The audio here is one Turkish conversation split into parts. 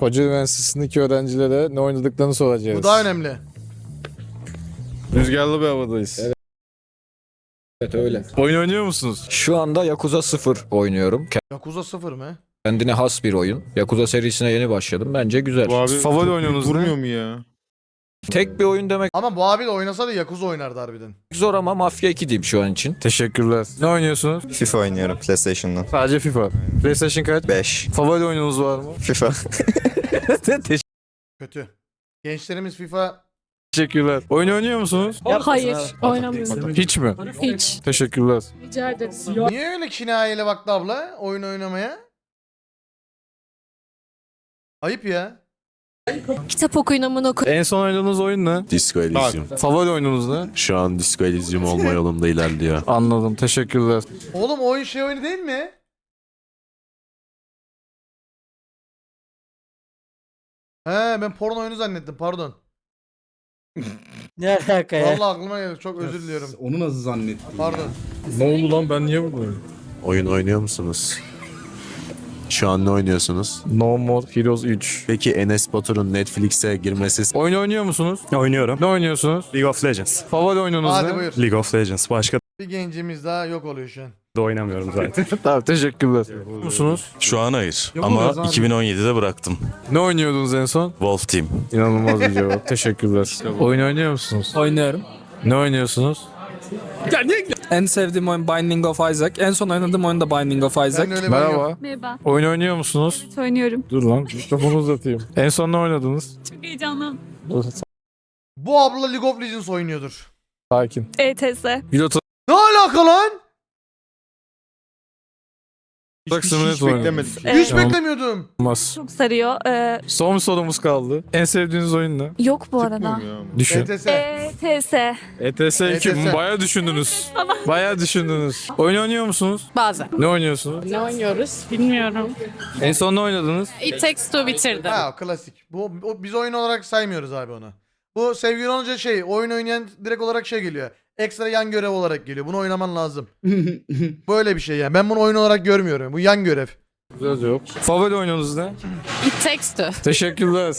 Koca Üniversitesi'ndeki öğrencilere ne oynadıklarını soracağız. Bu daha önemli. Rüzgarlı bir havadayız. Evet öyle. Oyun oynuyor musunuz? Şu anda Yakuza 0 oynuyorum. Yakuza 0 mı? Kendine has bir oyun. Yakuza serisine yeni başladım. Bence güzel. Bu abi Favori oyununuz ne? durmuyor mu ya? Tek bir oyun demek Ama bu abi de oynasa da Yakuza oynardı harbiden. zor ama Mafya 2 diyeyim şu an için. Teşekkürler. Ne oynuyorsunuz? FIFA oynuyorum PlayStation'dan. Sadece FIFA. PlayStation kaç? 5. Favori oyununuz var mı? FIFA. Kötü. Gençlerimiz FIFA Teşekkürler. Oyun oynuyor musunuz? Hayır, oynamıyorum. Hiç mi? Hiç. Teşekkürler. Rica ederim. niye öyle kinayeli baktı abla oyun oynamaya? Ayıp ya. Kitap okuyun amına oku. En son oynadığınız oyun ne? Disco Elysium. Favori oyununuz ne? Şu an Disco Elysium olma yolunda ilerliyor. Anladım. Teşekkürler. Oğlum oyun şey oyunu değil mi? He ben porno oyunu zannettim pardon. Ne alaka ya? Vallahi aklıma geldi çok özür diliyorum. Onu nasıl zannettin? Pardon. Ne oldu lan ben niye buradayım? Oyun oynuyor musunuz? Şu an ne oynuyorsunuz? No More Heroes 3. Peki Enes Batur'un Netflix'e girmesi Oyun oynuyor musunuz? Oynuyorum. Ne oynuyorsunuz? League of Legends. Favori oyununuz Hadi ne? buyur. League of Legends. Başka Bir gencimiz daha yok oluyor şu an. da oynamıyorum zaten. tamam teşekkürler. musunuz? Şu an hayır. Yok, Ama biraz abi. 2017'de bıraktım. Ne oynuyordunuz en son? Wolf Team. İnanılmaz bir cevap. Teşekkürler. Oyun oynuyor musunuz? Oynuyorum. Ne oynuyorsunuz? En sevdiğim oyun Binding of Isaac. En son oynadığım oyun da Binding of Isaac. Ben öyle bir oyun yok. Merhaba. Merhaba. Oyun oynuyor musunuz? Oynuyorum. Dur lan mikrofonu uzatayım. En son ne oynadınız? Çok heyecanlı. Dur, Bu abla League of Legends oynuyordur. sakin. ETS. Pilot Ne alaka lan? Olarak Hiç, Simulator hiç oynadım. beklemedik. Ee, Hiç Tamam. beklemiyordum. Olmaz. Çok sarıyor. Ee, Son bir sorumuz kaldı. En sevdiğiniz oyun ne? yok bu arada. Çıkmıyor ya. Düşün. ETS. ETS. ETS 2 ETS. bayağı düşündünüz. bayağı düşündünüz. Oyun oynuyor musunuz? Bazen. Ne oynuyorsunuz? Ne oynuyoruz? Bilmiyorum. En son ne oynadınız? It Takes Two bitirdim. Ha klasik. Bu, bu- biz oyun olarak saymıyoruz abi onu. Bu sevgili olunca şey oyun oynayan direkt olarak şey geliyor. Ekstra yan görev olarak geliyor. Bunu oynaman lazım. Böyle bir şey yani. Ben bunu oyun olarak görmüyorum. Bu yan görev. Güzel cevap. Favori oyununuz ne? It Takes Two. Teşekkürler.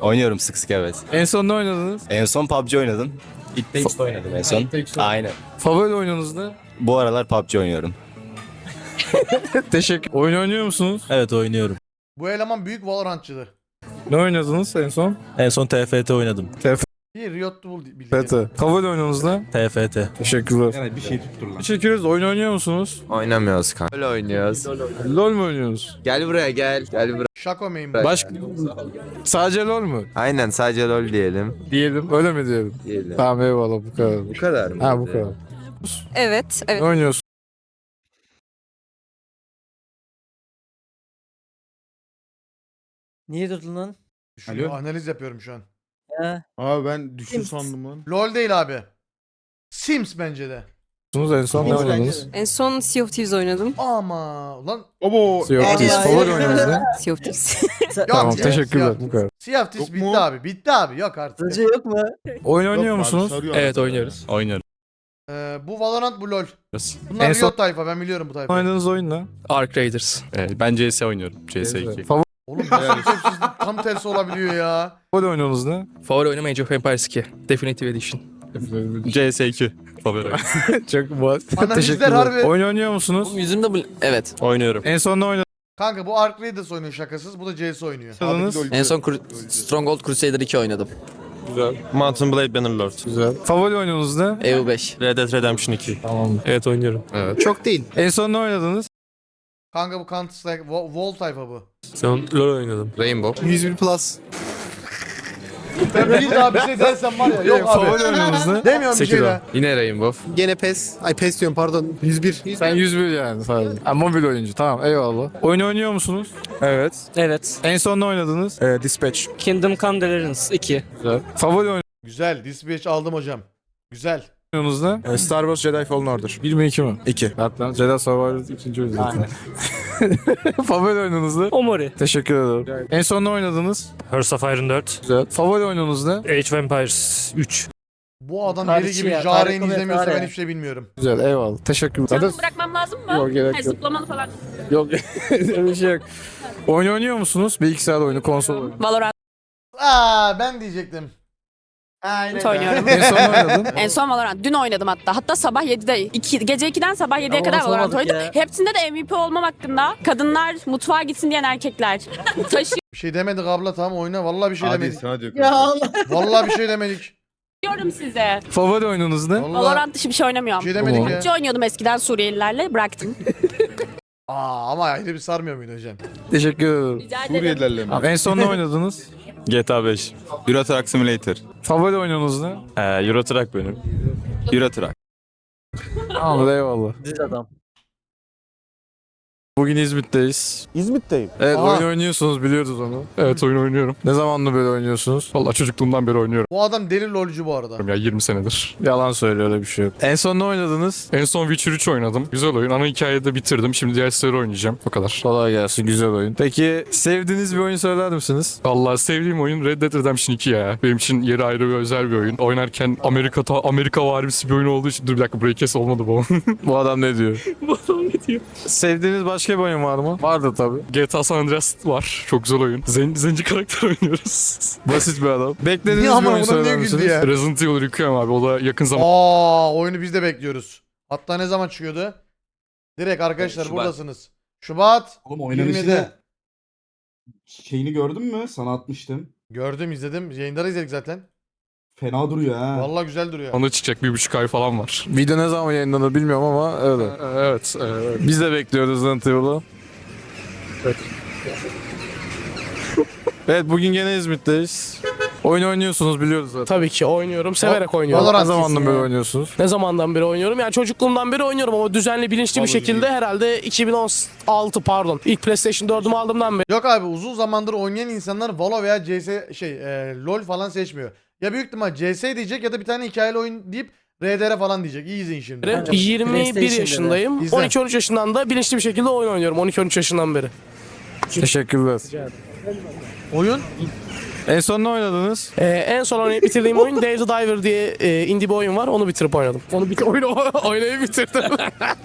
Oynuyorum sık sık evet. En son ne oynadınız? En son PUBG oynadım. It Takes oynadım en son. Aynen. Favori oyununuz ne? Bu aralar PUBG oynuyorum. Teşekkür. Oyun oynuyor musunuz? Evet oynuyorum. Bu eleman büyük Valorantçıdır. Ne oynadınız en son? En son TFT oynadım. Bir Riot Bull bildiğim. PT. Favori oyununuz ne? TFT. Teşekkürler. Yani bir şey tuttur lan. Teşekkür ederiz. Oyun oynuyor musunuz? Oynamıyoruz kanka. Öyle oynuyoruz. LOL mu oynuyorsunuz? Gel buraya gel. Gel buraya. Şako main. Başka... Sadece LOL mu? Aynen sadece LOL diyelim. Diyelim. Öyle mi diyelim? Diyelim. Tamam eyvallah bu kadar. Bu kadar mı? Ha bu kadar. Evet, evet. Oynuyorsun? Niye durdun lan? Düşünüyor, Alo? Analiz yapıyorum şu an. Ya. Abi ben düşün Sims. sandım lan. LoL değil abi. Sims bence de. En son ne oynadınız? En son Sea of Thieves oynadım. Ama lan Obo. Sea of Thieves. Favori oyununuz ne? Sea of Thieves. Yok Tamam ya, teşekkürler Siyah, bu kadar. Siyah Tis Yok bitti mu? abi. Bitti abi. Yok artık. Sence yok mu? Oyun oynuyor musunuz? evet oynuyoruz. Oynuyorum. Ee, bu Valorant bu LoL. Bunlar En Riot son- tayfa ben biliyorum bu tayfayı. Oynadığınız oyun ne? Ark Raiders. Evet, ben CS oynuyorum. CS2. Favori Oğlum nasıl tam tersi olabiliyor ya. oyununuz ne? Favori oyunum Age of Empires 2. Definitive Edition. CS2. Favori. Çok basit. Analizler Teşekkürler. harbi. Oyun oynuyor musunuz? Yüzümde bu... Evet. Oynuyorum. En son ne oynadınız? Kanka bu Ark Raiders oynuyor şakasız. Bu da CS oynuyor. En son Stronghold Crusader 2 oynadım. Güzel. Mountain Blade Bannerlord. Güzel. Favori oyununuz ne? EU5. Red Dead Redemption 2. Tamam. Evet oynuyorum. Çok değil. En son ne oynadınız? Kanka bu Counter Strike Wo- Wall tayfa bu. Son LoL oynadım. Rainbow. 101 Plus. Ben bir daha bir şey dersem var ya yok Favori abi. oyununuz ne? Demiyorum bir şey daha. Yine Rainbow. Gene PES. Ay PES diyorum pardon. 101. Sen 101 yani sadece. Ha, mobil oyuncu tamam eyvallah. Oyun oynuyor musunuz? Evet. Evet. En son ne oynadınız? Ee, Dispatch. Kingdom Come Deliverance 2. Güzel. Favori Güzel. Dispatch aldım hocam. Güzel. oyununuz ne? Ee, Star Wars Jedi Fallen Order. 1 mi 2 mi? 2. Zaten Jedi Survivor ikinci oyun zaten. Favori oyununuz ne? Omori. Teşekkür ederim. En son ne oynadınız? Hearts of Iron 4. Güzel. Favori oyununuz ne? Age of Empires 3. Bu adam deli gibi ya, tarih izlemiyorsa ben hiçbir şey bilmiyorum. Güzel eyvallah. Teşekkürler. Zaten... bırakmam lazım mı? Yok gerek yok. Zıplamalı falan. Yok öyle bir şey yok. Oyun oynuyor musunuz? Bilgisayar oyunu, konsol oyunu. Valorant Aa ben diyecektim. Aynen. oynuyorum. En son oynadın? En son Valorant. Dün oynadım hatta. Hatta sabah 7'de. iki, gece 2'den sabah 7'ye kadar Valorant oynadım. Hepsinde de MVP olmam hakkında. Kadınlar mutfağa gitsin diyen erkekler. Bir şey demedik abla tamam oyna. Vallahi bir şey Hadi demedik. sana diyor. Vallahi bir şey demedik. Taşıyorum size. Favori oyununuz ne? Vallahi Valorant dışı bir şey bir oynamıyorum. şey demedik ya. Önce oynuyordum eskiden Suriyelilerle. Bıraktım. Aa ama ayrı bir sarmıyor muydu hocam? Teşekkür ederim. Rica ederim. Suriyelilerle mi? Abi en son ne oynadınız? GTA 5. Euro Truck Simulator. Favori oyununuz ne? Ee, Euro Truck benim. Euro Truck. Tamam eyvallah. Düz adam. Bugün İzmit'teyiz. İzmit'teyim. Evet Aha. oyun oynuyorsunuz biliyoruz onu. Evet oyun oynuyorum. Ne zamandır böyle oynuyorsunuz? Valla çocukluğumdan beri oynuyorum Bu adam deli lolcu bu arada. ya 20 senedir. Yalan söylüyor öyle bir şey yok. En son ne oynadınız? En son Witcher 3 oynadım. Güzel oyun. Ana hikayeyi de bitirdim. Şimdi DLC'leri oynayacağım. O kadar. Kolay gelsin güzel oyun. Peki sevdiğiniz bir oyun söyler misiniz? Vallahi sevdiğim oyun Red Dead Redemption 2 ya. Benim için yeri ayrı ve özel bir oyun. Oynarken Amerika ta- Amerika varisi bir oyun olduğu için dur bir dakika burayı kes olmadı bu. Bu adam ne diyor? bu adam ne diyor? Sevdiğiniz başka bir oyun var mı? Vardı tabii. GTA San Andreas var. Çok güzel oyun. Zen- zenci karakter oynuyoruz. Basit bir adam. Beklediğiniz bir oyun söyler misiniz? ya? Resident Evil Requiem abi. O da yakın zamanda Aa oyunu biz de bekliyoruz. Hatta ne zaman çıkıyordu? Direkt arkadaşlar Şubat. buradasınız. Şubat Oğlum 27'de. oynanışını şeyini gördün mü? Sana atmıştım. Gördüm izledim. Yayınları izledik zaten. Fena duruyor ha. Vallahi güzel duruyor. Ona çıkacak bir buçuk ay falan var. Video ne zaman yayınlanır bilmiyorum ama öyle. Ee, Evet. evet. Biz de bekliyoruz Resident Evil'ı. Evet bugün gene İzmit'teyiz. Oyun oynuyorsunuz biliyoruz zaten. Tabii ki oynuyorum. Severek oynuyorum. Valorant Ne zamandan beri oynuyorsunuz? Ne zamandan beri oynuyorum? Yani çocukluğumdan beri oynuyorum ama düzenli, bilinçli bir şekilde herhalde 2016 pardon. İlk PlayStation 4'ümü aldığımdan beri Yok abi uzun zamandır oynayan insanlar Valo veya CS şey e, LoL falan seçmiyor. Ya büyük ihtimal CS diyecek ya da bir tane hikayeli oyun deyip RDR falan diyecek. İyi izleyin şimdi. 21 yaşındayım. İzle. 12-13 yaşından da bilinçli bir şekilde oyun oynuyorum. 12-13 yaşından beri. Teşekkürler. Oyun En son ne oynadınız? Ee, en son oynayıp bitirdiğim oyun Dave the Diver diye e, indie bir oyun var. Onu bitirip oynadım. Onu bit oyunu oynayıp bitirdim.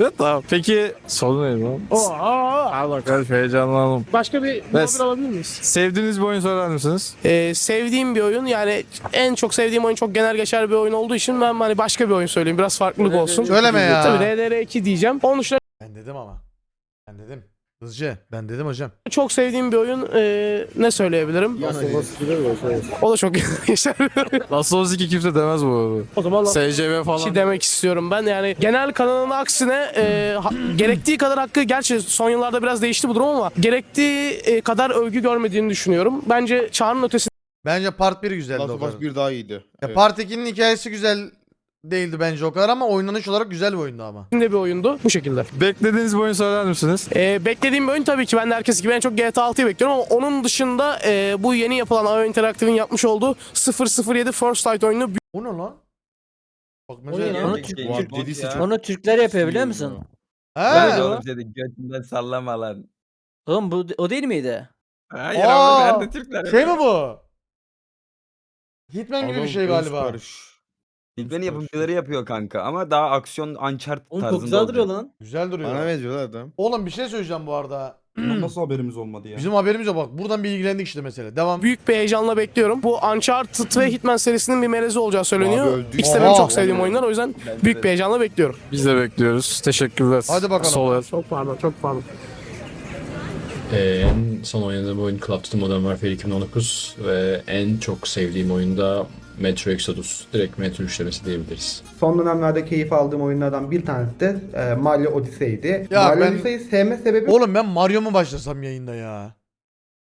tamam. Peki sorun neydi lan? Allah kahretsin heyecanlandım. Başka bir muhabir alabilir miyiz? Sevdiğiniz bir oyun söyler misiniz? Ee, sevdiğim bir oyun yani en çok sevdiğim oyun çok genel geçer bir oyun olduğu için ben hani başka bir oyun söyleyeyim. Biraz farklılık olsun. söyleme ya. Tabii RDR2 diyeceğim. Onun dışında Ben dedim ama. Ben dedim. Hızlıca. Ben dedim hocam. çok sevdiğim bir oyun e, ne söyleyebilirim? O da çok geçer. Last of Us 2 kimse demez bu arada. O zaman SCV falan. şey demek istiyorum ben. Yani genel kanalın aksine e, ha- gerektiği kadar hakkı gerçi son yıllarda biraz değişti bu durum ama gerektiği e, kadar övgü görmediğini düşünüyorum. Bence çağının ötesinde Bence part 1 güzeldi Last o of kadar. Us 1 daha iyiydi. Ya Evet. part 2'nin hikayesi güzel değildi bence o kadar ama oynanış olarak güzel bir oyundu ama. bir oyundu bu şekilde. Beklediğiniz bir oyun söyler misiniz? E, beklediğim bir oyun tabii ki ben de herkes gibi en çok GTA 6'yı bekliyorum ama onun dışında e, bu yeni yapılan AO Interactive'in yapmış olduğu 007 First Light oyunu O ne lan? Bak mesela. Onu Var, dedisi çok- Onu Türkler yapıyor biliyor musun? He. oğlum seni götünden sallama lan. Oğlum bu o değil miydi? Hayır Aa, abi ben de Türkler. Şey mi bu? Hitman gibi bir şey galiba. sipariş. Hitman yapımcıları yapıyor kanka ama daha aksiyon Uncharted Oğlum tarzında çok güzel duruyor olacak. lan. Güzel duruyor. Bana benziyor lan adam. Oğlum bir şey söyleyeceğim bu arada. Nasıl haberimiz olmadı ya? Bizim haberimiz yok bak. Buradan bilgilendik işte mesela. Devam. büyük bir heyecanla bekliyorum. Bu Uncharted ve Hitman serisinin bir melezi olacağı söyleniyor. Abi öldük. İkisi de benim Oha. çok sevdiğim oyunlar o yüzden Ben de- büyük bir heyecanla bekliyorum. Biz de bekliyoruz. Teşekkürler. Hadi bakalım. Sol el. Çok pardon, çok pardon. en son oynadığım oyun Call of Duty Modern Warfare 2019 ve en çok sevdiğim oyun da Metro Exodus. Direkt Metro üçlemesi diyebiliriz. Son dönemlerde keyif aldığım oyunlardan bir tanesi de e, Mario Odyssey'di. Ya Mario ben- Odyssey'i sevme sebebim Oğlum ben Mario mu başlasam yayında ya?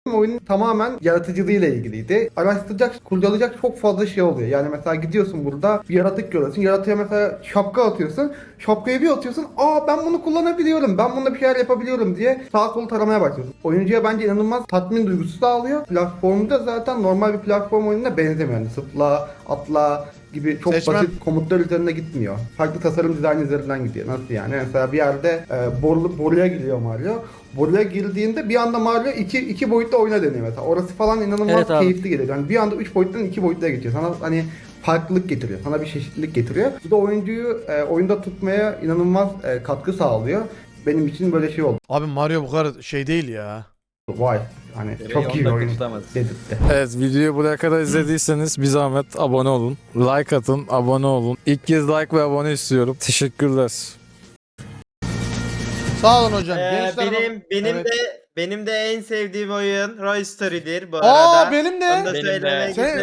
Oyunun tamamen yaratıcılığıyla ilgiliydi. Araştıracak, kurcalayacak çok fazla şey oluyor. Yani mesela gidiyorsun burada bir yaratık görüyorsun. Yaratığa mesela şapka atıyorsun. Şapkayı bir atıyorsun. Aa ben bunu kullanabiliyorum. Ben bununla bir şeyler yapabiliyorum diye sağ solu taramaya başlıyorsun. Oyuncuya bence inanılmaz tatmin duygusu sağlıyor. Platformda zaten normal bir platform oyununa benzemiyor. Yani zıpla, atla gibi çok Seçmen. basit komutlar üzerinde gitmiyor. Farklı tasarım dizayn üzerinden gidiyor. Nasıl yani? Mesela bir yerde e, boru, boruya giriyor Mario. Boruya girdiğinde bir anda Mario iki, iki boyutta oyuna dönüyor mesela. Orası falan inanılmaz Evet abi. keyifli geliyor. Yani bir anda üç boyuttan iki boyuta geçiyor. Sana hani farklılık getiriyor. Sana bir çeşitlilik getiriyor. Bu da oyuncuyu e, oyunda tutmaya inanılmaz e, katkı sağlıyor. Benim için böyle şey oldu. Abi Mario bu kadar şey değil ya. Vay hani çok iyi bir oyun dedirtti. Evet videoyu buraya kadar izlediyseniz bir zahmet abone olun. Like atın, abone olun. İlk kez like ve abone istiyorum. Teşekkürler. Sağ olun hocam. Ee, Gençler benim benim Evet. de benim de en sevdiğim oyun Roy Story'dir bu Aa arada. benim de. Onu da Benim de. söylemek Senin-